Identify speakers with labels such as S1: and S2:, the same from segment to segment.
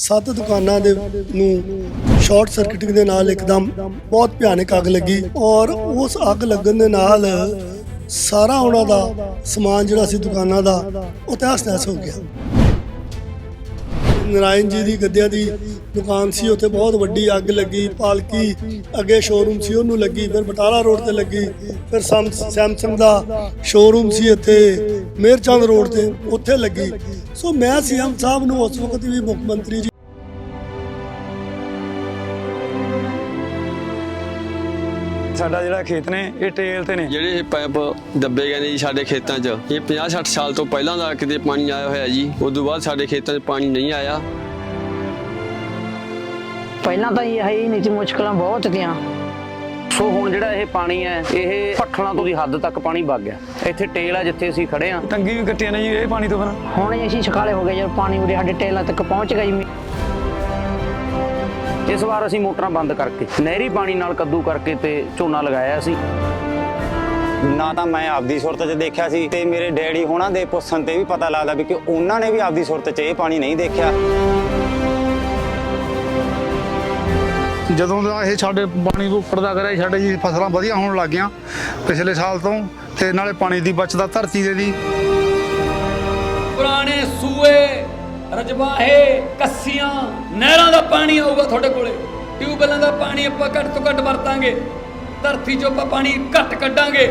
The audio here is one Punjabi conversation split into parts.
S1: ਸੱਤ ਦੁਕਾਨਾਂ ਦੇ ਨੂੰ ਸ਼ਾਰਟ ਸਰਕਟਿੰਗ ਦੇ ਨਾਲ ਇੱਕਦਮ ਬਹੁਤ ਭਿਆਨਕ ਅੱਗ ਲੱਗੀ ਔਰ ਉਸ ਅੱਗ ਲੱਗਣ ਦੇ ਨਾਲ ਸਾਰਾ ਉਹਨਾਂ ਦਾ ਸਮਾਨ ਜਿਹੜਾ ਸੀ ਦੁਕਾਨਾਂ ਦਾ ਉਹ ਤਹਿਸ ਨਹਿਸ ਹੋ ਗਿਆ। ਨਰਾਇਣ ਜੀ ਦੀ ਗੱਦਿਆਂ ਦੀ ਦੁਕਾਨ ਸੀ, ਉੱਥੇ ਬਹੁਤ ਵੱਡੀ ਅੱਗ ਲੱਗੀ, ਪਾਲਕੀ ਅੱਗੇ ਸ਼ੋਰੂਮ ਸੀ, ਉਹਨੂੰ ਲੱਗੀ, ਫਿਰ ਬਟਾਲਾ ਰੋਡ ਤੇ ਲੱਗੀ, ਫਿਰ ਸੈਮ- ਸੈਮਸੰਗ ਦਾ ਸ਼ੋਰੂਮ ਸੀ ਇੱਥੇ ਮੇਰਚੰਦ ਰੋਡ ਤੇ, ਉੱਥੇ ਲੱਗੀ। ਸੋ ਮੈਂ ਸੀਐਮ ਸਾਹਿਬ ਨੂੰ ਉਸ ਵਕਤ ਵੀ ਮੁੱਖ ਮੰਤਰੀ
S2: ਸਾਡਾ ਜਿਹੜਾ ਖੇਤ ਨੇ ਇਹ ਟੇਲ ਤੇ ਨੇ।
S3: ਜਿਹੜੇ ਇਹ ਪਾਈਪ ਦੱਬੇ ਗਏ ਨੇ ਜੀ ਸਾਡੇ ਖੇਤਾਂ 'ਚ ਇਹ 50 60 ਸਾਲ ਤੋਂ ਪਹਿਲਾਂ ਦਾ ਕਿਤੇ ਪਾਣੀ ਆਇਆ ਹੋਇਆ ਜੀ ਉਸ ਤੋਂ ਬਾਅਦ ਸਾਡੇ ਖੇਤਾਂ 'ਚ ਪਾਣੀ ਨਹੀਂ ਆਇਆ।
S4: ਪਹਿਲਾਂ ਤਾਂ ਇਹ ਹੀ ਨਹੀਂ ਸੀ ਮੁਸ਼ਕਲਾਂ ਬਹੁਤ ਤੀਆਂ
S5: ਸੋ ਹੁਣ ਜਿਹੜਾ ਇਹ ਪਾਣੀ ਹੈ ਇਹ ਪੱਠਲਾਂ ਤੋਂ ਦੀ ਹੱਦ ਤੱਕ ਪਾਣੀ ਵਗ ਗਿਆ। ਇੱਥੇ ਟੇਲ ਆ ਜਿੱਥੇ ਅਸੀਂ ਖੜੇ ਆ।
S2: ਟੰਗੀ ਵੀ ਕੱਟੀਆਂ ਨੇ ਜੀ ਇਹ ਪਾਣੀ ਤੋਂ ਫਿਰ
S4: ਹੁਣ ਅਸੀਂ ਸਖਾਲੇ ਹੋ ਗਏ ਜਦ ਪਾਣੀ ਉਰੇ ਸਾਡੇ ਟੇਲਾਂ ਤੱਕ ਪਹੁੰਚ ਗਿਆ ਜੀ।
S5: ਇਸ ਵਾਰ ਅਸੀਂ ਮੋਟਰਾਂ ਬੰਦ ਕਰਕੇ ਨਹਿਰੀ ਪਾਣੀ ਨਾਲ ਕੱਦੂ ਕਰਕੇ ਤੇ ਝੋਨਾ ਲਗਾਇਆ ਸੀ।
S6: ਨਾ ਤਾਂ ਮੈਂ ਆਪਦੀ ਸੁਰਤ 'ਚ ਦੇਖਿਆ ਸੀ ਤੇ ਮੇਰੇ ਡੈਡੀ ਹੋਣਾ ਦੇ ਪੁੱਛਣ ਤੇ ਵੀ ਪਤਾ ਲੱਗਦਾ ਵੀ ਕਿ ਉਹਨਾਂ ਨੇ ਵੀ ਆਪਦੀ ਸੁਰਤ 'ਚ ਇਹ ਪਾਣੀ ਨਹੀਂ ਦੇਖਿਆ।
S7: ਜਦੋਂ ਦਾ ਇਹ ਸਾਡੇ ਪਾਣੀ ਉੱਪਰਦਾ ਕਰਿਆ ਸਾਡੇ ਜੀ ਫਸਲਾਂ ਵਧੀਆ ਹੋਣ ਲੱਗ ਗਈਆਂ ਪਿਛਲੇ ਸਾਲ ਤੋਂ ਤੇ ਨਾਲੇ ਪਾਣੀ ਦੀ ਬਚਤ ਧਰਤੀ ਦੇ ਦੀ।
S8: ਪੁਰਾਣੇ ਸੂਏ ਰਜਵਾਹੇ ਕੱਸੀਆਂ ਨਹਿਰਾਂ ਦਾ ਪਾਣੀ ਆਊਗਾ ਤੁਹਾਡੇ ਕੋਲੇ। ਟਿਊਬਵੈਲਾਂ ਦਾ ਪਾਣੀ ਆਪਾਂ ਘੱਟ ਤੋਂ ਘੱਟ ਵਰਤਾਂਗੇ। ਧਰਤੀ 'ਚੋਂ ਆਪਾਂ ਪਾਣੀ ਘੱਟ ਕੱਢਾਂਗੇ।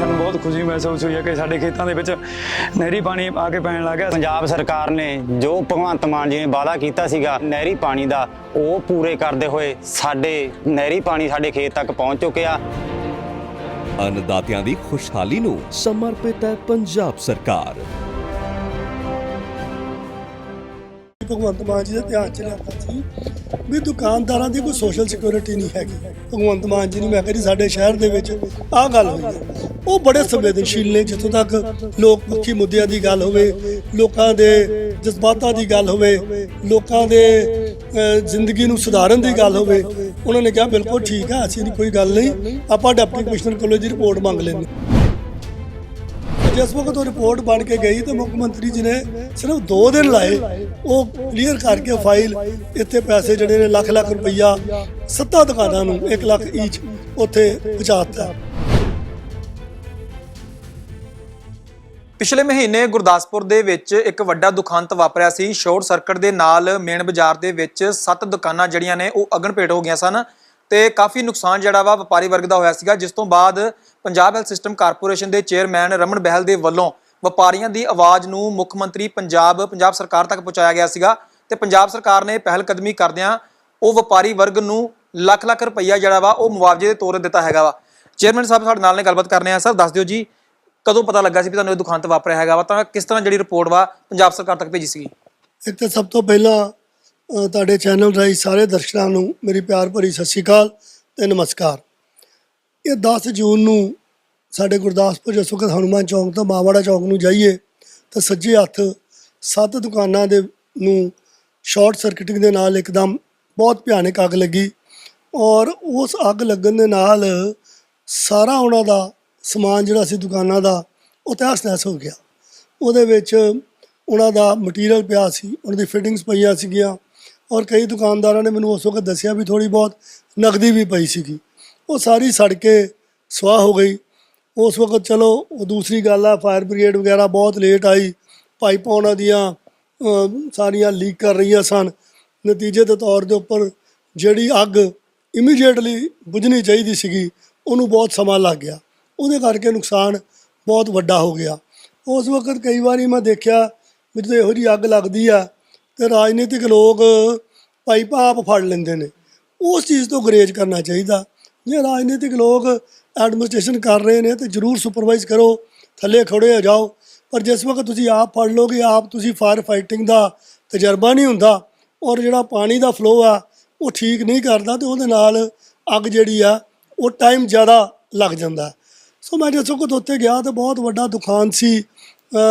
S2: ਸਾਨੂੰ ਬਹੁਤ ਖੁਸ਼ੀ ਮਹਿਸੂਸ ਹੋਈ ਹੈ ਕਿ ਸਾਡੇ ਖੇਤਾਂ ਦੇ ਵਿੱਚ ਨਹਿਰੀ ਪਾਣੀ ਆ ਕੇ ਪੈਣ ਲੱਗ
S6: ਪੰਜਾਬ ਸਰਕਾਰ ਨੇ ਜੋ ਭਗਵੰਤ ਮਾਨ ਜੀ ਨੇ ਵਾਅਦਾ ਕੀਤਾ ਸੀਗਾ ਨਹਿਰੀ ਪਾਣੀ ਦਾ ਉਹ ਪੂਰੇ ਕਰਦੇ ਹੋਏ ਸਾਡੇ ਨਹਿਰੀ ਪਾਣੀ ਸਾਡੇ ਖੇਤ ਤੱਕ ਪਹੁੰਚ ਚੁੱਕਿਆ
S9: ਅੰਨਦਾਤਿਆਂ ਦੀ ਖੁਸ਼ਹਾਲੀ ਨੂੰ ਸਮਰਪਿਤ ਹੈ ਪੰਜਾਬ ਸਰਕਾਰ।
S1: ਭਗਵੰਤ ਮਾਨ ਜੀ ਦੇ ਧਿਆਨ ਚ ਲਿਆਂਦਾ ਸੀ ਵੀ ਦੁਕਾਨਦਾਰਾਂ ਦੀ ਕੋਈ ਸੋਸ਼ਲ ਸਿਕਿਉਰਿਟੀ ਨਹੀਂ ਹੈਗੀ। ਭਗਵੰਤ ਮਾਨ ਜੀ ਨੂੰ ਮੈਂ ਕਹਿੰਦੀ ਸਾਡੇ ਸ਼ਹਿਰ ਦੇ ਵਿੱਚ ਆਹ ਗੱਲ ਹੋਈ ਹੈ। ਉਹ ਬੜੇ ਸੰਵੇਦਨਸ਼ੀਲ ਨੇ, ਜਿੱਥੋਂ ਤੱਕ ਲੋਕ ਪੱਖੀ ਮੁੱਦਿਆਂ ਦੀ ਗੱਲ ਹੋਵੇ, ਲੋਕਾਂ ਦੇ ਜਜ਼ਬਾਤਾਂ ਦੀ ਗੱਲ ਹੋਵੇ, ਲੋਕਾਂ ਦੇ ਜ਼ਿੰਦਗੀ ਨੂੰ ਸੁਧਾਰਨ ਦੀ ਗੱਲ ਹੋਵੇ, ਉਹਨਾਂ ਨੇ ਕਿਹਾ ਬਿਲਕੁਲ ਠੀਕ ਹੈ, ਅਸੀਂ ਦੀ ਕੋਈ ਗੱਲ ਨਹੀਂ। ਆਪਾਂ ਡਿਪਟੀ ਕਮਿਸ਼ਨਰ ਕੋਲੋਂ ਦੀ ਰਿਪੋਰਟ ਮੰਗ ਲੈਂਦੇ ਜਿਸ ਵਕਤ ਉਹ ਰਿਪੋਰਟ ਬਣ ਕੇ ਗਈ ਤੇ ਮੁੱਖ ਮੰਤਰੀ ਜੀ ਨੇ ਸਿਰਫ 2 ਦਿਨ ਲਾਏ, ਉਹ ਕਲੀਅਰ ਕਰਕੇ ਫਾਈਲ ਇੱਥੇ ਪੈਸੇ ਜਿਹੜੇ ਨੇ ਲੱਖ ਲੱਖ ਰੁਪਈਆ ਸੱਤਾ ਦੁਕਾਨਾਂ ਨੂੰ 1 ਲੱਖ ਈਚ ਉੱਥੇ ਪਹੁੰਚਾਤਾ।
S10: ਪਿਛਲੇ ਮਹੀਨੇ ਗੁਰਦਾਸਪੁਰ ਦੇ ਵਿੱਚ ਇੱਕ ਵੱਡਾ ਦੁਖਾਂਤ ਵਾਪਰਿਆ ਸੀ। ਸ਼ਾਰਟ ਸਰਕਟ ਦੇ ਨਾਲ ਮੇਨ ਬਾਜ਼ਾਰ ਦੇ ਵਿੱਚ ਸੱਤ ਦੁਕਾਨਾਂ ਜਿਹੜੀਆਂ ਨੇ ਉਹ ਅਗਨਪੇਟ ਹੋ ਗਈਆਂ ਸਨ ਤੇ ਕਾਫੀ ਨੁਕਸਾਨ ਜਿਹੜਾ ਵਾ ਵਪਾਰੀ ਵਰਗ ਦਾ ਹੋਇਆ ਸੀਗਾ, ਜਿਸ ਤੋਂ ਬਾਅਦ ਪੰਜਾਬ ਹੈਲਥ ਸਿਸਟਮ ਕਾਰਪੋਰੇਸ਼ਨ ਦੇ ਚੇਅਰਮੈਨ ਰਮਨ ਬਹਿਲ ਦੇ ਵੱਲੋਂ ਵਪਾਰੀਆਂ ਦੀ ਆਵਾਜ਼ ਨੂੰ ਮੁੱਖ ਮੰਤਰੀ ਪੰਜਾਬ ਪੰਜਾਬ ਸਰਕਾਰ ਤੱਕ ਪਹੁੰਚਾਇਆ ਗਿਆ ਸੀਗਾ ਤੇ ਪੰਜਾਬ ਸਰਕਾਰ ਨੇ ਪਹਿਲ ਕਦਮੀ ਕਰਦਿਆਂ ਉਹ ਵਪਾਰੀ ਵਰਗ ਨੂੰ ਲੱਖ ਲੱਖ ਰੁਪਈਆ ਜਿਹੜਾ ਵਾ ਉਹ ਮੁਆਵਜ਼ੇ ਦੇ ਤੌਰ ਤੇ ਦਿੱਤਾ ਹੈਗਾ ਵਾ। ਚੇਅਰਮੈਨ ਸਾਹਿਬ ਸਾਡੇ ਨਾਲ ਨੇ ਗੱਲਬਾਤ ਕਰਨੇ ਆ। ਸਰ, ਦੱਸ ਦਿਓ ਜੀ, ਕਦੋਂ ਪਤਾ ਲੱਗਾ ਸੀ ਵੀ ਤੁਹਾਨੂੰ ਇਹ 'ਤੇ ਵਾਪਰਿਆ ਹੈਗਾ ਵਾ? ਤਾਂ ਕਿਸ ਤਰ੍ਹਾਂ ਜਿਹੜੀ ਰਿਪੋਰਟ ਵਾ ਪੰਜਾਬ ਸਰਕਾਰ ਤੱਕ ਭੇਜੀ ਸੀਗੀ?
S1: ਇੱਕ ਤਾਂ ਸਭ ਤੋਂ ਪਹਿਲਾਂ ਤੁਹਾਡੇ ਚੈਨਲ ਰਾਹੀਂ ਸਾਰੇ ਦਰਸ਼ਕਾਂ ਨੂੰ ਮੇਰੀ ਪਿਆਰ ਭਰੀ ਸਤਿ ਸ਼੍ਰੀ ਅਕਾਲ ਤੇ ਨਮਸਕਾਰ। ਇਹ 10 ਜੂਨ ਨੂੰ ਸਾਡੇ ਗੁਰਦਾਸਪੁਰ ਜਿਸ ਵਕਤ ਹਨੂਮਾਨ ਚੌਂਕ ਤੋਂ ਮਾਵਾੜਾ ਚੌਂਕ ਨੂੰ ਜਾਈਏ, ਤਾਂ ਸੱਜੇ ਹੱਥ ਸੱਤ ਦੁਕਾਨਾਂ ਦੇ ਨੂੰ ਸ਼ਾਰਟ ਸਰਕਟਿੰਗ ਦੇ ਨਾਲ ਇੱਕਦਮ ਬਹੁਤ ਭਿਆਨਕ ਅੱਗ ਲੱਗੀ ਔਰ ਉਸ ਅੱਗ ਲੱਗਣ ਦੇ ਨਾਲ ਸਾਰਾ ਉਹਨਾਂ ਦਾ ਸਮਾਨ ਜਿਹੜਾ ਸੀ ਦੁਕਾਨਾਂ ਦਾ, ਉਹ ਤਹਿਸ ਨਹਿਸ ਹੋ ਗਿਆ। ਉਹਦੇ ਵਿੱਚ ਉਹਨਾਂ ਦਾ ਮਟੀਰੀਅਲ ਪਿਆ ਸੀ, ਉਹਨਾਂ ਦੀ ਫਿਟਿੰਗਸ ਪਈਆਂ ਸੀਗੀਆਂ ਔਰ ਕਈ ਦੁਕਾਨਦਾਰਾਂ ਨੇ ਮੈਨੂੰ ਉਸ ਵਕਤ ਦੱਸਿਆ ਵੀ ਥੋੜੀ ਬਹੁਤ ਨਗਦੀ ਵੀ ਪਈ ਸੀਗੀ। ਉਹ ਸਾਰੀ ਸੜ ਕੇ ਸਵਾਹ ਹੋ ਗਈ। ਉਸ ਵਕਤ ਚਲੋ, ਉਹ ਦੂਸਰੀ ਗੱਲ ਆ ਫਾਇਰ ਬ੍ਰਿਗੇਡ ਵਗੈਰਾ ਬਹੁਤ ਲੇਟ ਆਈ। ਪਾਈਪਾਂ ਉਹਨਾਂ ਦੀਆਂ ਸਾਰੀਆਂ ਲੀਕ ਕਰ ਰਹੀਆਂ ਸਨ। ਨਤੀਜੇ ਦੇ ਤੌਰ ਦੇ ਉੱਪਰ ਜਿਹੜੀ ਅੱਗ ਇਮੀਡੀਏਟਲੀ ਬੁਝਣੀ ਚਾਹੀਦੀ ਸੀਗੀ, ਉਹਨੂੰ ਬਹੁਤ ਸਮਾਂ ਲੱਗ ਗਿਆ। ਉਹਦੇ ਕਰਕੇ ਨੁਕਸਾਨ ਬਹੁਤ ਵੱਡਾ ਹੋ ਗਿਆ। ਉਸ ਵਕਤ ਕਈ ਵਾਰੀ ਮੈਂ ਦੇਖਿਆ, ਵੀ ਜਦੋਂ ਇਹੋ ਜਿਹੀ ਅੱਗ ਲੱਗਦੀ ਆ, ਤੇ ਰਾਜਨੀਤਿਕ ਲੋਕ ਪਾਈਪਾਂ ਆਪ ਫੜ ਲੈਂਦੇ ਨੇ। ਉਸ ਚੀਜ਼ ਤੋਂ ਗਰੇਜ ਕਰਨਾ ਚਾਹੀਦਾ। ਜੇ ਰਾਜਨੀਤਿਕ ਲੋਕ ਐਡਮਿਨਿਸਟ੍ਰੇਸ਼ਨ ਕਰ ਰਹੇ ਨੇ ਤੇ ਜਰੂਰ ਸੁਪਰਵਾਈਜ਼ ਕਰੋ, ਥੱਲੇ ਖੜੇ ਹੋ ਜਾਓ। ਪਰ ਜਿਸ ਵਕਤ ਤੁਸੀਂ ਆਪ ਫੜ ਲੋਗੇ, ਆਪ ਤੁਸੀਂ ਫਾਇਰ ਫਾਈਟਿੰਗ ਦਾ ਤਜਰਬਾ ਨਹੀਂ ਹੁੰਦਾ ਔਰ ਜਿਹੜਾ ਪਾਣੀ ਦਾ ਫਲੋ ਆ, ਉਹ ਠੀਕ ਨਹੀਂ ਕਰਦਾ ਤੇ ਉਹਦੇ ਨਾਲ ਅੱਗ ਜਿਹੜੀ ਆ, ਉਹ ਟਾਈਮ ਜ਼ਿਆਦਾ ਲੱਗ ਜਾਂਦਾ। ਸੋ ਮੈਂ ਜਦੋਂ ਵਕਤ ਉੱਥੇ ਗਿਆ ਤਾਂ ਬਹੁਤ ਵੱਡਾ ਦੁਕਾਨ ਸੀ।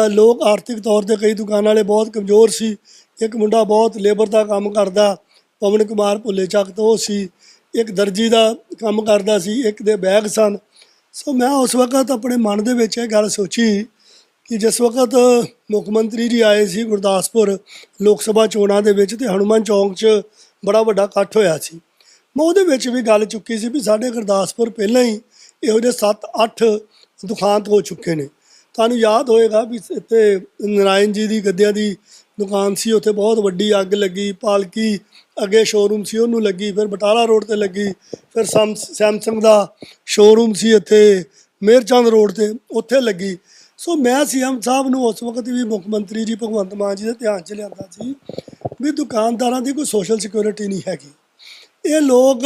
S1: ਲੋਕ ਆਰਥਿਕ ਤੌਰ ਤੇ ਕਈ ਦੁਕਾਨਾਂ ਵਾਲੇ ਬਹੁਤ ਕਮਜ਼ੋਰ ਸੀ। ਇੱਕ ਮੁੰਡਾ ਬਹੁਤ ਲੇਬਰ ਦਾ ਕੰਮ ਕਰਦਾ, ਪਵਨ ਕੁਮਾਰ ਭੁੱਲੇ ਚੱਕ ਤੋਂ ਉਹ ਸੀ। ਇੱਕ ਦਰਜੀ ਦਾ ਕੰਮ ਕਰਦਾ ਸੀ, ਇੱਕ ਦੇ ਬੈਗ ਸਨ। ਸੋ ਮੈਂ ਉਸ ਵਕਤ ਆਪਣੇ ਮਨ ਦੇ ਵਿੱਚ ਇਹ ਗੱਲ ਸੋਚੀ ਕਿ ਜਿਸ ਵਕਤ ਮੁੱਖ ਮੰਤਰੀ ਜੀ ਆਏ ਸੀ ਗੁਰਦਾਸਪੁਰ ਲੋਕ ਸਭਾ ਚੋਣਾਂ ਦੇ ਵਿੱਚ, ਤੇ ਹਨੂੰਮਾਨ ਚੌਂਕ 'ਚ ਬੜਾ ਵੱਡਾ ਇਕੱਠ ਹੋਇਆ ਸੀ। ਮੈਂ ਉਹਦੇ ਵਿੱਚ ਵੀ ਗੱਲ ਚੁੱਕੀ ਸੀ ਵੀ ਸਾਡੇ ਗੁਰਦਾਸਪੁਰ ਪਹਿਲਾਂ ਹੀ ਇਹੋ ਜਿਹੇ 7-8 ਦੁਖਾਂਤ ਹੋ ਚੁੱਕੇ ਨੇ। ਤੁਹਾਨੂੰ ਯਾਦ ਹੋਏਗਾ ਵੀ ਇੱਥੇ ਨਰਾਇਣ ਜੀ ਦੀ ਗੱਦਿਆਂ ਦੀ ਦੁਕਾਨ ਸੀ, ਉੱਥੇ ਬਹੁਤ ਵੱਡੀ ਅੱਗ ਲੱਗੀ, ਪਾਲਕੀ ਅੱਗੇ ਸ਼ੋਰੂਮ ਸੀ, ਉਹਨੂੰ ਲੱਗੀ, ਫਿਰ ਬਟਾਲਾ ਰੋਡ ਤੇ ਲੱਗੀ, ਫਿਰ ਸਮ, ਸੈਮਸੰਗ ਦਾ ਸ਼ੋਰੂਮ ਸੀ ਇੱਥੇ ਮੇਰਚੰਦ ਰੋਡ ਤੇ, ਉੱਥੇ ਲੱਗੀ। ਸੋ ਮੈਂ ਸੀਐਮ ਸਾਹਿਬ ਨੂੰ ਉਸ ਵਕਤ ਵੀ ਮੁੱਖ ਮੰਤਰੀ ਜੀ, ਭਗਵੰਤ ਮਾਨ ਜੀ ਦੇ ਧਿਆਨ 'ਚ ਲਿਆਂਦਾ ਸੀ ਵੀ ਦੁਕਾਨਦਾਰਾਂ ਦੀ ਕੋਈ ਸੋਸ਼ਲ ਸਿਕਿਉਰਿਟੀ ਨਹੀਂ ਹੈਗੀ। ਇਹ ਲੋਕ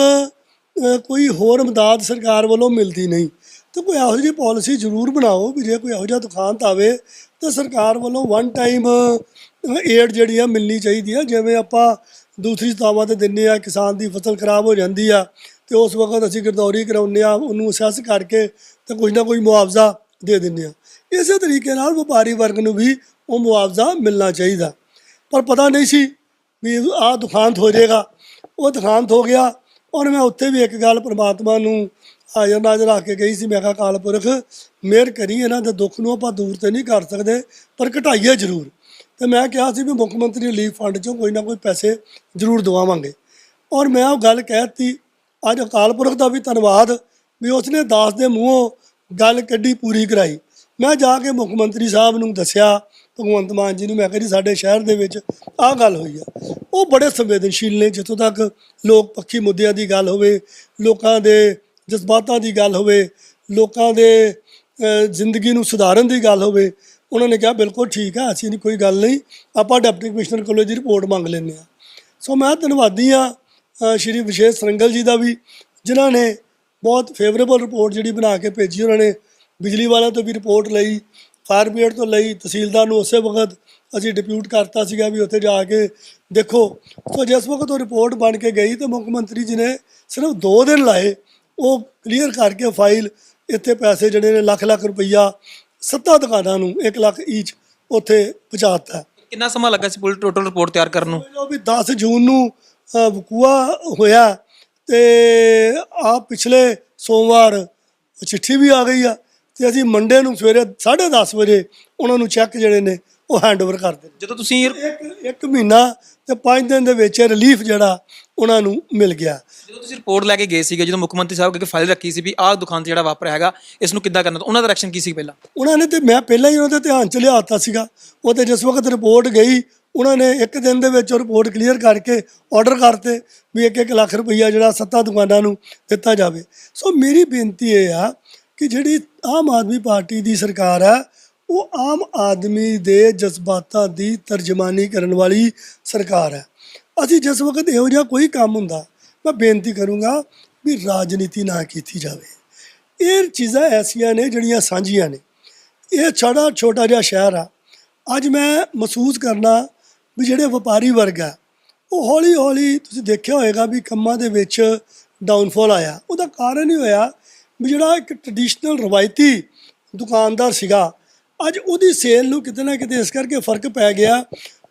S1: ਕੋਈ ਹੋਰ ਮਦਦ ਸਰਕਾਰ ਵੱਲੋਂ ਮਿਲਦੀ ਨਹੀਂ। ਤੇ ਕੋਈ ਇਹੋ ਜਿਹੀ ਪਾਲਿਸੀ ਜ਼ਰੂਰ ਬਣਾਓ ਵੀ ਜੇ ਕੋਈ ਇਹੋ ਜਿਹਾ ਦੁਕਾਨਤ ਆਵੇ, ਤਾਂ ਸਰਕਾਰ ਵੱਲੋਂ ਵਨ ਟਾਈਮ ਏਡ ਜਿਹੜੀ ਆ ਮਿਲਣੀ ਚਾਹੀਦੀ ਆ। ਜਿਵੇਂ ਆਪਾਂ ਦੂਸਰੀ ਸਥਾਵਾਂ ਤੇ ਦਿੰਨੇ ਆ, ਕਿਸਾਨ ਦੀ ਫਸਲ ਖਰਾਬ ਹੋ ਜਾਂਦੀ ਆ, ਤੇ ਉਸ ਵਕਤ ਅਸੀਂ ਗਿਰਦੌਰੀ ਕਰਾਉਂਦੇ ਆ, ਉਹਨੂੰ ਅਸੈਸ ਕਰਕੇ ਤੇ ਕੁਝ ਨਾ ਕੋਈ ਮੁਆਵਜ਼ਾ ਦੇ ਦਿੰਦੇ ਆ। ਇਸੇ ਤਰੀਕੇ ਨਾਲ ਵਪਾਰੀ ਵਰਗ ਨੂੰ ਵੀ ਉਹ ਮੁਆਵਜ਼ਾ ਮਿਲਣਾ ਚਾਹੀਦਾ। ਪਰ ਪਤਾ ਨਹੀਂ ਸੀ ਵੀ ਆਹ ਦੁਖਾਂਤ ਹੋ ਜਾਏਗਾ। ਉਹ ਦੁਖਾਂਤ ਹੋ ਗਿਆ ਔਰ ਮੈਂ ਉੱਥੇ ਵੀ ਇੱਕ ਗੱਲ ਪ੍ਰਮਾਤਮਾ ਨੂੰ ਹਾਜ਼ਰ ਨਾਜ਼ਰ ਰੱਖ ਕੇ ਗਈ ਸੀ, ਮੈਂ ਕਿਹਾ ਅਕਾਲ ਪੁਰਖ, ਮਿਹਰ ਕਰੀ ਇਹਨਾਂ ਦੇ ਦੁੱਖ ਨੂੰ ਆਪਾਂ ਦੂਰ ਤੇ ਨਹੀਂ ਕਰ ਸਕਦੇ, ਪਰ ਘਟਾਈਏ ਜ਼ਰੂਰ। ਤੇ ਮੈਂ ਕਿਹਾ ਸੀ ਵੀ ਮੁੱਖ ਮੰਤਰੀ ਰਿਲੀਫ ਫੰਡ ਚੋਂ ਕੋਈ ਨਾ ਕੋਈ ਪੈਸੇ ਜ਼ਰੂਰ ਦਵਾਵਾਂਗੇ। ਔਰ ਮੈਂ ਉਹ ਗੱਲ ਕਹਿਤੀ, ਅੱਜ ਅਕਾਲ ਪੁਰਖ ਦਾ ਵੀ ਧੰਨਵਾਦ ਵੀ ਉਸਨੇ ਦਾਸ ਦੇ ਮੂੰਹੋਂ ਗੱਲ ਕੱਢੀ ਪੂਰੀ ਕਰਾਈ। ਮੈਂ ਜਾ ਕੇ ਮੁੱਖ ਮੰਤਰੀ ਸਾਹਿਬ ਨੂੰ ਦੱਸਿਆ, ਭਗਵੰਤ ਮਾਨ ਜੀ ਨੂੰ, ਮੈਂ ਕਿਹਾ ਜੀ ਸਾਡੇ ਸ਼ਹਿਰ ਦੇ ਵਿੱਚ ਆਹ ਗੱਲ ਹੋਈ ਆ। ਉਹ ਬੜੇ ਸੰਵੇਦਨਸ਼ੀਲ ਨੇ, ਜਿੱਥੋਂ ਤੱਕ ਲੋਕ ਪੱਖੀ ਮੁੱਦਿਆਂ ਦੀ ਗੱਲ ਹੋਵੇ, ਲੋਕਾਂ ਦੇ ਜਜ਼ਬਾਤਾਂ ਦੀ ਗੱਲ ਹੋਵੇ, ਲੋਕਾਂ ਦੇ ਜ਼ਿੰਦਗੀ ਨੂੰ ਸੁਧਾਰਨ ਦੀ ਗੱਲ ਹੋਵੇ ਉਹਨਾਂ ਨੇ ਕਿਹਾ, ਬਿਲਕੁਲ ਠੀਕ ਆ, ਅਸੀਂ ਨਹੀਂ ਕੋਈ ਗੱਲ ਨਹੀਂ, ਆਪਾਂ ਡਿਪਟੀ ਕਮਿਸ਼ਨਰ ਕੋਲੋਂ ਜੀ ਰਿਪੋਰਟ ਮੰਗ ਲੈਂਦੇ ਆ ਸੋ ਮੈਂ ਧੰਨਵਾਦੀ ਆ ਸ਼੍ਰੀ ਵਿਸ਼ੇਸ਼ ਸਰੰਗਲ ਜੀ ਦਾ ਵੀ, ਜਿਨ੍ਹਾਂ ਨੇ ਬਹੁਤ ਫੇਵਰੇਬਲ ਰਿਪੋਰਟ ਜਿਹੜੀ ਬਣਾ ਕੇ ਭੇਜੀ, ਉਹਨਾਂ ਨੇ ਬਿਜਲੀ ਵਾਲਿਆਂ ਤੋਂ ਵੀ ਰਿਪੋਰਟ ਲਈ ਫਾਇਰ ਬ੍ਰਿਗੇਡ ਤੋਂ ਲਈ, ਤਹਿਸੀਲਦਾਰ ਨੂੰ ਉਸੇ ਵਕਤ ਅਸੀਂ ਡਿਪਿਊਟ ਕਰਤਾ ਸੀਗਾ ਵੀ ਉੱਥੇ ਜਾ ਕੇ ਦੇਖੋ। ਸੋ ਜਿਸ ਵਕਤ ਉਹ ਰਿਪੋਰਟ ਬਣ ਕੇ ਗਈ ਤੇ ਮੁੱਖ ਮੰਤਰੀ ਜੀ ਨੇ ਸਿਰਫ 2 ਦਿਨ ਲਾਏ, ਉਹ ਕਲੀਅਰ ਕਰਕੇ ਫਾਈਲ ਇੱਥੇ ਪੈਸੇ ਜਿਹੜੇ ਨੇ ਲੱਖ ਲੱਖ ਰੁਪਈਆ ਸੱਤਾ ਦੁਕਾਨਾਂ ਨੂੰ 1 ਲੱਖ ਈਚ ਉੱਥੇ ਪਹੁੰਚਾਤਾ।
S10: ਕਿੰਨਾ ਸਮਾਂ ਲੱਗਾ ਸੀ ਪੂਰੀ ਟੋਟਲ ਰਿਪੋਰਟ ਤਿਆਰ ਕਰਨ ਨੂੰ?
S1: ਜੋ ਵੀ 10 ਜੂਨ ਨੂੰ ਅ, ਵਕੂਆ ਹੋਇਆ ਤੇ ਆ ਪਿਛਲੇ ਸੋਮਵਾਰ ਚਿੱਠੀ ਵੀ ਆ ਗਈ ਆ ਤੇ ਅਸੀਂ ਮੰਡੇ ਨੂੰ ਸਵੇਰੇ 10:30 ਵਜੇ ਉਹਨਾਂ ਨੂੰ ਚੈੱਕ ਜਿਹੜੇ ਨੇ ਉਹ ਹੈਂਡਓਵਰ ਕਰ ਦਿੱਤੇ।
S10: ਜਦੋਂ ਤੁਸੀਂ
S1: ਇੱਕ ਇੱਕ ਮਹੀਨਾ ਤੇ 5 ਦਿਨ ਦੇ ਵਿੱਚ ਰਿਲੀਫ ਜਿਹੜਾ ਉਹਨਾਂ ਨੂੰ ਮਿਲ ਗਿਆ।
S10: ਜਦੋਂ ਤੁਸੀਂ ਰਿਪੋਰਟ ਲੈ ਕੇ ਗਏ ਸੀਗੇ ਜਦੋਂ ਮੁੱਖ ਮੰਤਰੀ ਸਾਹਿਬ ਅੱਗੇ ਫਾਈਲ ਰੱਖੀ ਸੀ ਵੀ ਆਹ ਦੁਕਾਨ ਤੇ ਜਿਹੜਾ ਵਾਪਰਿਆ ਹੈਗਾ ਇਸ ਨੂੰ ਕਿੱਦਾਂ ਕਰਨਾ? ਤਾਂ ਉਹਨਾਂ ਦਾ ਰਿਐਕਸ਼ਨ ਕੀ ਸੀ ਪਹਿਲਾਂ?
S1: ਉਹਨਾਂ ਨੇ ਤੇ ਮੈਂ ਪਹਿਲਾਂ ਹੀ ਉਹਨਾਂ ਦੇ ਧਿਆਨ ਚ ਲਿਆਤਾ ਸੀਗਾ। ਉਹ ਤੇ ਜਿਸ ਵਕਤ ਰਿਪੋਰਟ ਗਈ ਉਹਨਾਂ ਨੇ ਇੱਕ ਦਿਨ ਦੇ ਵਿੱਚ ਰਿਪੋਰਟ ਕਲੀਅਰ ਕਰਕੇ ਆਰਡਰ ਕਰਤੇ ਵੀ ਇੱਕ ਇੱਕ ਲੱਖ ਰੁਪਈਆ ਜਿਹੜਾ ਸੱਤਾ ਦੁਕਾਨਾਂ ਨੂੰ ਦਿੱਤਾ ਜਾਵੇ। ਸੋ ਮੇਰੀ ਬੇਨਤੀ ਇਹ ਆ ਕਿ ਜਿਹੜੀ ਆਮ ਆਦਮੀ ਪਾਰਟੀ ਦੀ ਸਰਕਾਰ ਹੈ ਉਹ ਆਮ ਆਦਮੀ ਦੇ ਜਜ਼ਬਾਤਾਂ ਦੀ ਤਰਜਮਾਨੀ ਕਰਨ ਵਾਲੀ ਸਰਕਾਰ ਹੈ ਅਸੀਂ ਜਿਸ ਵਕਤ ਇਹੋ ਜਿਹਾ ਕੋਈ ਕੰਮ ਹੁੰਦਾ, ਮੈਂ ਬੇਨਤੀ ਕਰੂੰਗਾ ਵੀ ਰਾਜਨੀਤੀ ਨਾ ਕੀਤੀ ਜਾਵੇ। ਇਹ ਚੀਜ਼ਾਂ ਐਸੀਆਂ ਨੇ ਜਿਹੜੀਆਂ ਸਾਂਝੀਆਂ ਨੇ। ਇਹ ਛੜਾ ਛੋਟਾ ਜਿਹਾ ਸ਼ਹਿਰ ਆ। ਅੱਜ ਮੈਂ ਮਹਿਸੂਸ ਕਰਨਾ ਵੀ ਜਿਹੜੇ ਵਪਾਰੀ ਵਰਗ ਆ, ਉਹ ਹੌਲੀ ਹੌਲੀ ਤੁਸੀਂ ਦੇਖਿਆ ਹੋਵੇਗਾ ਵੀ ਕੰਮਾਂ ਦੇ ਵਿੱਚ ਡਾਊਨਫਾਲ ਆਇਆ। ਉਹਦਾ ਕਾਰਨ ਹੀ ਹੋਇਆ ਵੀ ਜਿਹੜਾ ਇੱਕ ਟ੍ਰੈਡੀਸ਼ਨਲ ਰਵਾਇਤੀ ਦੁਕਾਨਦਾਰ ਸੀਗਾ, ਅੱਜ ਉਹਦੀ ਸੇਲ ਨੂੰ ਕਿਤੇ ਨਾ ਕਿਤੇ ਇਸ ਕਰਕੇ ਫ਼ਰਕ ਪੈ ਗਿਆ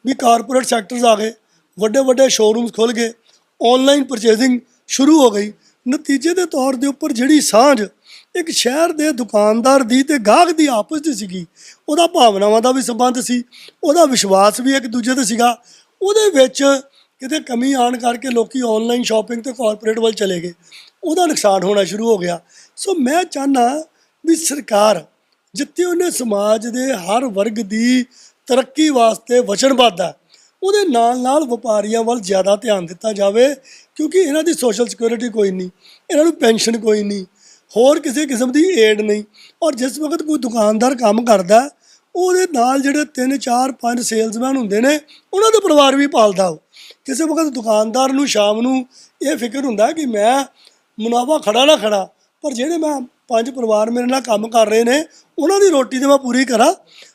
S1: ਵੀ ਕਾਰਪੋਰੇਟ ਸੈਕਟਰਸ ਆ ਗਏ। ਵੱਡੇ ਵੱਡੇ ਸ਼ੋਰੂਮਸ ਖੁੱਲ ਗਏ ਆਨਲਾਈਨ ਪਰਚੇਜ਼ਿੰਗ ਸ਼ੁਰੂ ਹੋ ਗਈ। ਨਤੀਜੇ ਦੇ ਤੌਰ ਦੇ ਉੱਪਰ ਜਿਹੜੀ ਸਾਂਝ ਇੱਕ ਸ਼ਹਿਰ ਦੇ ਦੁਕਾਨਦਾਰ ਦੀ ਤੇ ਗਾਹਕ ਦੀ ਆਪਸ ਦੀ ਸੀਗੀ, ਉਹਦਾ ਭਾਵਨਾਵਾਂ ਦਾ ਵੀ ਸੰਬੰਧ ਸੀ, ਉਹਦਾ ਵਿਸ਼ਵਾਸ ਵੀ ਇੱਕ ਦੂਜੇ ਤੇ ਸੀਗਾ। ਉਹਦੇ ਵਿੱਚ ਕਿਤੇ ਕਮੀ ਆਣ ਕਰਕੇ ਲੋਕੀ ਆਨਲਾਈਨ ਸ਼ਾਪਿੰਗ ਤੇ ਕਾਰਪੋਰੇਟ ਵੱਲ ਚਲੇ ਗਏ। ਉਹਦਾ ਨੁਕਸਾਨ ਹੋਣਾ ਸ਼ੁਰੂ ਹੋ ਗਿਆ। ਸੋ ਮੈਂ ਚਾਹਨਾ ਵੀ ਸਰਕਾਰ ਜਿੱਥੇ ਉਹਨੇ ਸਮਾਜ ਦੇ ਹਰ ਵਰਗ ਦੀ ਤਰੱਕੀ ਵਾਸਤੇ ਵਚਨਬੱਧ ਹੈ ਉਹਦੇ ਨਾਲ ਨਾਲ ਵਪਾਰੀਆਂ ਵੱਲ ਜ਼ਿਆਦਾ ਧਿਆਨ ਦਿੱਤਾ ਜਾਵੇ, ਕਿਉਂਕਿ ਇਹਨਾਂ ਦੀ ਸੋਸ਼ਲ ਸਿਕਿਉਰਿਟੀ ਕੋਈ ਨਹੀਂ, ਇਹਨਾਂ ਨੂੰ ਪੈਨਸ਼ਨ ਕੋਈ ਨਹੀਂ, ਹੋਰ ਕਿਸੇ ਕਿਸਮ ਦੀ ਏਡ ਨਹੀਂ ਔਰ ਜਿਸ ਵਕਤ ਕੋਈ ਦੁਕਾਨਦਾਰ ਕੰਮ ਕਰਦਾ, ਉਹਦੇ ਨਾਲ ਜਿਹੜੇ 3 4 5 ਸੇਲਜ਼ਮੈਨ ਹੁੰਦੇ ਨੇ, ਉਹਨਾਂ ਦਾ ਪਰਿਵਾਰ ਵੀ ਪਾਲਦਾ ਉਹ। ਕਿਸੇ ਵਕਤ ਦੁਕਾਨਦਾਰ ਨੂੰ ਸ਼ਾਮ ਨੂੰ ਇਹ ਫਿਕਰ ਹੁੰਦਾ ਕਿ ਮੈਂ ਮੁਨਾਫਾ ਖੜਾ ਨਾ ਖੜਾ, ਪਰ ਜਿਹੜੇ ਮੈਂ ਪੰਜ ਪਰਿਵਾਰ ਮੇਰੇ ਨਾਲ ਕੰਮ ਕਰ ਰਹੇ ਨੇ, ਉਹਨਾਂ ਦੀ ਰੋਟੀ ਤੇ ਮੈਂ ਪੂਰੀ ਕਰਾਂ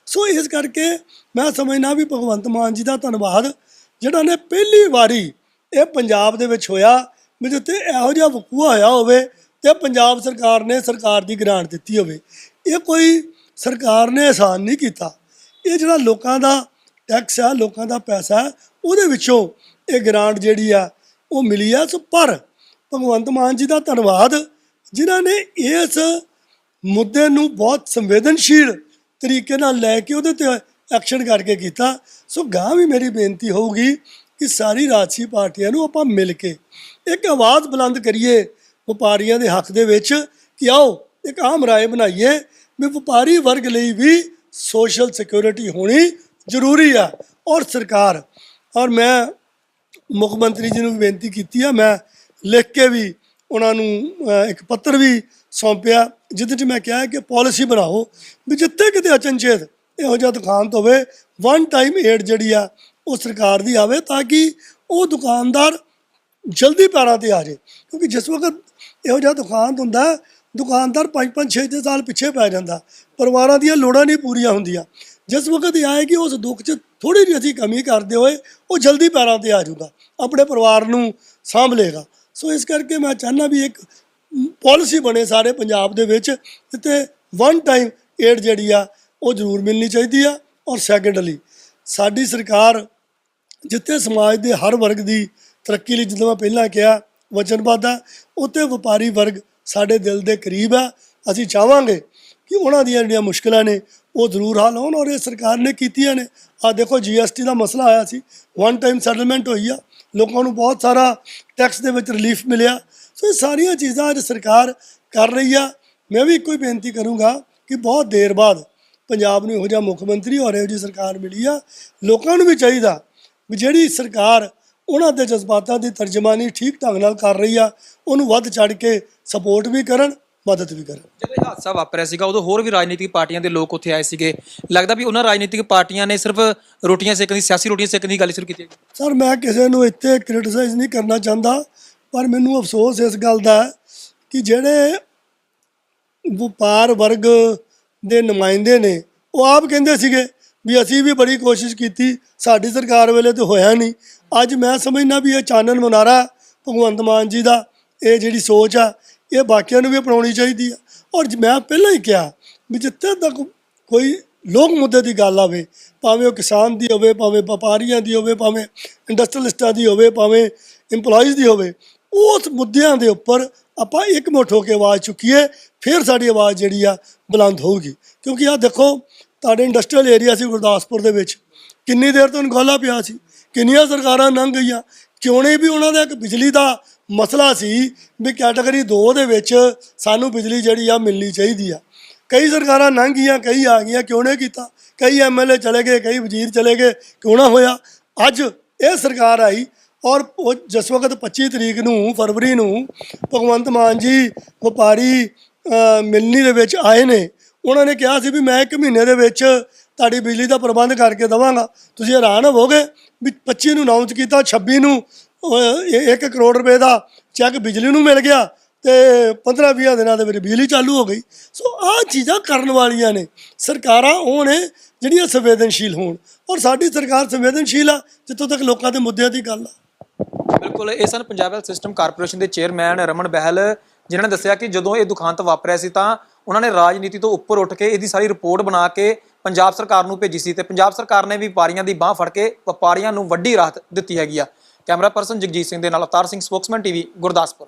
S1: ਸੋ ਇਸ ਕਰਕੇ ਮੈਂ ਸਮਝਣਾ ਵੀ ਭਗਵੰਤ ਮਾਨ ਜੀ ਦਾ ਧੰਨਵਾਦ, ਜਿਹੜਾ ਨੇ ਪਹਿਲੀ ਵਾਰੀ ਇਹ ਪੰਜਾਬ ਦੇ ਵਿੱਚ ਹੋਇਆ, ਵੀ ਜਿੱਥੇ ਇਹੋ ਜਿਹਾ ਵਕੂਆ ਹੋਇਆ ਹੋਵੇ ਤੇ ਪੰਜਾਬ ਸਰਕਾਰ ਨੇ ਸਰਕਾਰ ਦੀ ਗ੍ਰਾਂਟ ਦਿੱਤੀ ਹੋਵੇ। ਇਹ ਕੋਈ ਸਰਕਾਰ ਨੇ ਆਸਾਨ ਨਹੀਂ ਕੀਤਾ। ਇਹ ਜਿਹੜਾ ਲੋਕਾਂ ਦਾ ਟੈਕਸ ਆ, ਲੋਕਾਂ ਦਾ ਪੈਸਾ, ਉਹਦੇ ਵਿੱਚੋਂ ਇਹ ਗ੍ਰਾਂਟ ਜਿਹੜੀ ਆ, ਉਹ ਮਿਲੀ ਆ। ਸੋ ਪਰ ਭਗਵੰਤ ਮਾਨ ਜੀ ਦਾ ਧੰਨਵਾਦ, ਜਿਨ੍ਹਾਂ ਨੇ ਇਸ ਮੁੱਦੇ ਨੂੰ ਬਹੁਤ ਸੰਵੇਦਨਸ਼ੀਲ ਤਰੀਕੇ ਨਾਲ ਲੈ ਕੇ ਉਹਦੇ ਤੇ ਐਕਸ਼ਨ ਕਰਕੇ ਕੀਤਾ। ਸੋ ਗਾਂ ਵੀ ਮੇਰੀ ਬੇਨਤੀ ਹੋਊਗੀ ਕਿ ਸਾਰੀ ਰਾਜਸੀ ਪਾਰਟੀਆਂ ਨੂੰ ਆਪਾਂ ਮਿਲ ਕੇ ਇੱਕ ਆਵਾਜ਼ ਬੁਲੰਦ ਕਰੀਏ ਵਪਾਰੀਆਂ ਦੇ ਹੱਕ ਦੇ ਵਿੱਚ ਕਿ ਆਓ ਇੱਕ ਆਮ ਰਾਏ ਬਣਾਈਏ ਵੀ ਵਪਾਰੀ ਵਰਗ ਲਈ ਵੀ ਸੋਸ਼ਲ ਸਿਕਿਉਰਿਟੀ ਹੋਣੀ ਜ਼ਰੂਰੀ ਆ ਔਰ ਸਰਕਾਰ। ਔਰ ਮੈਂ ਮੁੱਖ ਮੰਤਰੀ ਜੀ ਨੂੰ ਵੀ ਬੇਨਤੀ ਕੀਤੀ ਆ, ਮੈਂ ਲਿਖ ਕੇ ਵੀ ਉਹਨਾਂ ਨੂੰ ਇੱਕ ਪੱਤਰ ਵੀ ਸੌਂਪਿਆ ਜਿਹਦੇ 'ਚ ਮੈਂ ਕਿਹਾ ਕਿ ਪਾਲਿਸੀ ਬਣਾਓ ਵੀ ਜਿੱਥੇ ਕਿਤੇ ਅਚਨਚੇਤ ਇਹੋ ਜਿਹਾ ਦੁਕਾਨ ਹੋਵੇ ਵਨ ਟਾਈਮ ਏਡ ਜਿਹੜੀ ਆ, ਉਹ ਸਰਕਾਰ ਦੀ ਆਵੇ ਤਾਂ ਕਿ ਉਹ ਦੁਕਾਨਦਾਰ ਜਲਦੀ ਪੈਰਾਂ ਤੇ ਆ ਜਾਏ। ਕਿਉਂਕਿ ਜਿਸ ਵਕਤ ਇਹੋ ਜਿਹਾ ਦੁਕਾਨ ਹੁੰਦਾ, ਦੁਕਾਨਦਾਰ 5-5 6-6 ਸਾਲ ਪਿੱਛੇ ਪੈ ਜਾਂਦਾ, ਪਰਿਵਾਰਾਂ ਦੀਆਂ ਲੋੜਾਂ ਨਹੀਂ ਪੂਰੀਆਂ ਹੁੰਦੀਆਂ। ਜਿਸ ਵਕਤ ਇਹ ਆਏ ਕਿ ਉਸ ਦੁੱਖ 'ਚ ਥੋੜੀ ਜਿਹੀ ਅਸੀਂ ਕਮੀ ਕਰਦੇ ਹੋਏ, ਉਹ ਜਲਦੀ ਪੈਰਾਂ ਤੇ ਆ ਜਾਊਗਾ, ਆਪਣੇ ਪਰਿਵਾਰ ਨੂੰ ਸਾਂਭ ਲਏਗਾ। ਸੋ ਇਸ ਕਰਕੇ ਮੈਂ ਚਾਹੁੰਦਾ ਵੀ ਇੱਕ ਪਾਲਿਸੀ ਬਣੇ ਸਾਰੇ ਪੰਜਾਬ ਦੇ ਵਿੱਚ, ਜਿੱਥੇ ਵਨ ਟਾਈਮ ਏਡ ਜਿਹੜੀ ਆ, ਉਹ ਜ਼ਰੂਰ ਮਿਲਣੀ ਚਾਹੀਦੀ ਆ ਔਰ ਸੈਕੰਡਲੀ ਸਾਡੀ ਸਰਕਾਰ ਜਿੱਥੇ ਸਮਾਜ ਦੇ ਹਰ ਵਰਗ ਦੀ ਤਰੱਕੀ ਲਈ, ਜਿੱਦਾਂ ਮੈਂ ਪਹਿਲਾਂ ਕਿਹਾ, ਵਚਨਬੱਧ ਆ, ਉੱਥੇ ਵਪਾਰੀ ਵਰਗ ਸਾਡੇ ਦਿਲ ਦੇ ਕਰੀਬ ਆ, ਅਸੀਂ ਚਾਹਾਂਗੇ ਕਿ ਉਹਨਾਂ ਦੀਆਂ ਜਿਹੜੀਆਂ ਮੁਸ਼ਕਲਾਂ ਨੇ, ਉਹ ਜ਼ਰੂਰ ਹੱਲ ਹੋਣ ਔਰ ਇਹ ਸਰਕਾਰ ਨੇ ਕੀਤੀਆਂ ਨੇ। ਆ ਦੇਖੋ ਜੀਐਸਟੀ ਦਾ ਮਸਲਾ ਆਇਆ ਸੀ ਵਨ ਟਾਈਮ ਸੈਟਲਮੈਂਟ ਹੋਈ ਆ, ਲੋਕਾਂ ਨੂੰ ਬਹੁਤ ਸਾਰਾ ਟੈਕਸ ਦੇ ਵਿੱਚ ਰਿਲੀਫ ਮਿਲਿਆ ਸੋ ਇਹ ਸਾਰੀਆਂ ਚੀਜ਼ਾਂ ਅੱਜ ਸਰਕਾਰ ਕਰ ਰਹੀ ਆ। ਮੈਂ ਵੀ ਇੱਕੋ ਹੀ ਬੇਨਤੀ ਕਰੂੰਗਾ ਕਿ ਬਹੁਤ ਦੇਰ ਬਾਅਦ ਪੰਜਾਬ ਨੂੰ ਇਹੋ ਜਿਹਾ ਮੁੱਖ ਮੰਤਰੀ ਔਰ ਇਹੋ ਜਿਹੀ ਸਰਕਾਰ ਮਿਲੀ ਆ ਲੋਕਾਂ ਨੂੰ ਵੀ ਚਾਹੀਦਾ ਵੀ ਜਿਹੜੀ ਸਰਕਾਰ ਉਹਨਾਂ ਦੇ ਜਜ਼ਬਾਤਾਂ ਦੀ ਤਰਜਮਾਨੀ ਠੀਕ ਢੰਗ ਨਾਲ ਕਰ ਰਹੀ ਆ ਉਹਨੂੰ ਵੱਧ ਚੜ ਕੇ ਸਪੋਰਟ ਵੀ ਕਰਨ ਮਦਦ ਵੀ ਕਰਨ।
S10: ਜਦੋਂ ਇਹ ਹਾਦਸਾ ਵਾਪਰਿਆ ਸੀਗਾ ਉਦੋਂ ਹੋਰ ਵੀ ਰਾਜਨੀਤਿਕ ਪਾਰਟੀਆਂ ਦੇ ਲੋਕ ਉੱਥੇ ਆਏ ਸੀਗੇ। ਲੱਗਦਾ ਵੀ ਉਹਨਾਂ ਰਾਜਨੀਤਿਕ ਪਾਰਟੀਆਂ ਨੇ ਸਿਰਫ ਰੋਟੀਆਂ ਸੇਕਣ ਦੀ ਸਿਆਸੀ ਰੋਟੀਆਂ ਸੇਕਣ ਦੀ ਗੱਲ ਸ਼ੁਰੂ ਕੀਤੀ ਹੈ।
S1: ਸਰ ਮੈਂ ਕਿਸੇ ਨੂੰ ਇੱਥੇ ਕ੍ਰਿਟਿਸਾਈਜ਼ ਨਹੀਂ ਕਰਨਾ ਚਾਹੁੰਦਾ। ਪਰ ਮੈਨੂੰ ਅਫਸੋਸ ਇਸ ਗੱਲ ਦਾ ਕਿ ਜਿਹੜੇ ਵਪਾਰ ਵਰਗ ਦੇ ਨੁਮਾਇੰਦੇ ਨੇ, ਉਹ ਆਪ ਕਹਿੰਦੇ ਸੀਗੇ ਵੀ ਅਸੀਂ ਵੀ ਬੜੀ ਕੋਸ਼ਿਸ਼ ਕੀਤੀ, ਸਾਡੀ ਸਰਕਾਰ ਵੇਲੇ ਤੇ ਹੋਇਆ ਨਹੀਂ। ਅੱਜ ਮੈਂ ਸਮਝਣਾ ਵੀ ਇਹ ਚਾਨਣ ਮਨਾਰਾ ਭਗਵੰਤ ਮਾਨ ਜੀ ਦਾ, ਇਹ ਜਿਹੜੀ ਸੋਚ ਆ, ਇਹ ਬਾਕੀਆਂ ਨੂੰ ਵੀ ਅਪਣਾਉਣੀ ਚਾਹੀਦੀ ਆ। ਔਰ ਜ- ਮੈਂ ਪਹਿਲਾਂ ਹੀ ਕਿਹਾ ਵੀ ਜਿੱਥੇ ਤੱਕ ਕੋਈ ਲੋਕ ਮੁੱਦੇ ਦੀ ਗੱਲ ਆਵੇ, ਭਾਵੇਂ ਉਹ ਕਿਸਾਨ ਦੀ ਹੋਵੇ, ਭਾਵੇਂ ਵਪਾਰੀਆਂ ਦੀ ਹੋਵੇ, ਭਾਵੇਂ ਇੰਡਸਟਰੀਅਲਿਸਟਾਂ ਦੀ ਹੋਵੇ, ਭਾਵੇਂ EMPLOYEES ਦੀ ਹੋਵੇ ਉਸ ਮੁੱਦਿਆਂ ਦੇ ਉੱਪਰ ਆਪਾਂ ਇੱਕ ਮੁੱਠ ਹੋ ਕੇ ਆਵਾਜ਼ ਚੁੱਕੀਏ, ਫਿਰ ਸਾਡੀ ਆਵਾਜ਼ ਜਿਹੜੀ ਆ ਬੁਲੰਦ ਹੋਊਗੀ। ਕਿਉਂਕਿ ਆ ਦੇਖੋ, ਤੁਹਾਡੇ ਇੰਡਸਟਰੀਅਲ ਏਰੀਆ ਸੀ ਗੁਰਦਾਸਪੁਰ ਦੇ ਵਿੱਚ। ਕਿੰਨੀ ਦੇਰ ਤੋਂ ਅਣਗੌਲਾ ਪਿਆ ਸੀ, ਕਿੰਨੀਆਂ ਸਰਕਾਰਾਂ ਲੰਘ ਗਈਆਂ। ਕਿਉਂ ਨਹੀਂ ਵੀ ਉਹਨਾਂ ਦਾ ਇੱਕ ਬਿਜਲੀ ਦਾ ਮਸਲਾ ਸੀ ਵੀ ਕੈਟਾਗਰੀ 2 ਦੇ ਵਿੱਚ ਸਾਨੂੰ ਬਿਜਲੀ ਜਿਹੜੀ ਆ ਮਿਲਣੀ ਚਾਹੀਦੀ ਆ। ਕਈ ਸਰਕਾਰਾਂ ਲੰਘ ਗਈਆਂ, ਕਈ ਆ ਗਈਆਂ, ਕਿਉਂ ਨਹੀਂ ਕੀਤਾ? ਕਈ ਐਮਐਲਏ ਚਲੇ ਗਏ, ਕਈ ਵਜ਼ੀਰ ਚਲੇ ਗਏ, ਕਿਉਂ ਨਾ ਹੋਇਆ? ਅੱਜ ਇਹ ਸਰਕਾਰ ਆਈ ਔਰ ਉਹ ਜਿਸ ਵਕਤ 25 ਤਰੀਕ ਨੂੰ, ਫਰਵਰੀ ਨੂੰ ਭਗਵੰਤ ਮਾਨ ਜੀ ਵਪਾਰੀ ਮਿਲਣੀ ਦੇ ਵਿੱਚ ਆਏ ਨੇ, ਉਹਨਾਂ ਨੇ ਕਿਹਾ ਸੀ ਵੀ ਮੈਂ ਇੱਕ ਮਹੀਨੇ ਦੇ ਵਿੱਚ ਤੁਹਾਡੀ ਬਿਜਲੀ ਦਾ ਪ੍ਰਬੰਧ ਕਰਕੇ ਦਵਾਂਗਾ। ਤੁਸੀਂ ਹੈਰਾਨ ਹੋਵੋਗੇ ਵੀ 25 ਨੂੰ ਅਨਾਉਂਸ ਕੀਤਾ 26 ਨੂੰ 1 ਕਰੋੜ ਰੁਪਏ ਦਾ ਚੈੱਕ ਬਿਜਲੀ ਨੂੰ ਮਿਲ ਗਿਆ ਤੇ 15-20 ਦਿਨਾਂ ਦੇ ਵਿੱਚ ਬਿਜਲੀ ਚਾਲੂ ਹੋ ਗਈ। ਸੋ ਆਹ ਚੀਜ਼ਾਂ ਕਰਨ ਵਾਲੀਆਂ ਨੇ। ਸਰਕਾਰਾਂ ਉਹ ਨੇ ਜਿਹੜੀਆਂ ਸੰਵੇਦਨਸ਼ੀਲ ਹੋਣ। ਔਰ ਸਾਡੀ ਸਰਕਾਰ ਸੰਵੇਦਨਸ਼ੀਲ ਆ, ਜਿੱਥੋਂ ਤੱਕ ਲੋਕਾਂ ਦੇ ਮੁੱਦਿਆਂ ਦੀ ਗੱਲ ਆ।
S10: ਬਿਲਕੁਲ, ਇਹ ਸਨ ਪੰਜਾਬ ਹੈਲਥ ਸਿਸਟਮ ਕਾਰਪੋਰੇਸ਼ਨ ਦੇ ਚੇਅਰਮੈਨ ਰਮਨ ਬਹਿਲ, ਜਿਨ੍ਹਾਂ ਨੇ ਦੱਸਿਆ ਕਿ ਜਦੋਂ ਇਹ ਦੁਖਾਂਤ ਵਾਪਰਿਆ ਸੀ ਤਾਂ ਉਹਨਾਂ ਨੇ ਰਾਜਨੀਤੀ ਤੋਂ ਉੱਪਰ ਉੱਠ ਕੇ ਇਹਦੀ ਸਾਰੀ ਰਿਪੋਰਟ ਬਣਾ ਕੇ ਪੰਜਾਬ ਸਰਕਾਰ ਨੂੰ ਭੇਜੀ ਸੀ ਤੇ ਪੰਜਾਬ ਸਰਕਾਰ ਨੇ ਵੀ ਵਪਾਰੀਆਂ ਦੀ ਬਾਹ ਫੜ ਕੇ ਵਪਾਰੀਆਂ ਨੂੰ ਵੱਡੀ ਰਾਹਤ ਦਿੱਤੀ ਹੈਗੀ ਆ। ਕੈਮਰਾ ਪਰਸਨ ਜਗਜੀਤ ਸਿੰਘ ਦੇ ਨਾਲ ਅਵਤਾਰ ਸਿੰਘ ਸਪੋਕਸਮੈਨ ਟੀਵੀ ਗੁਰਦਾਸਪੁਰ।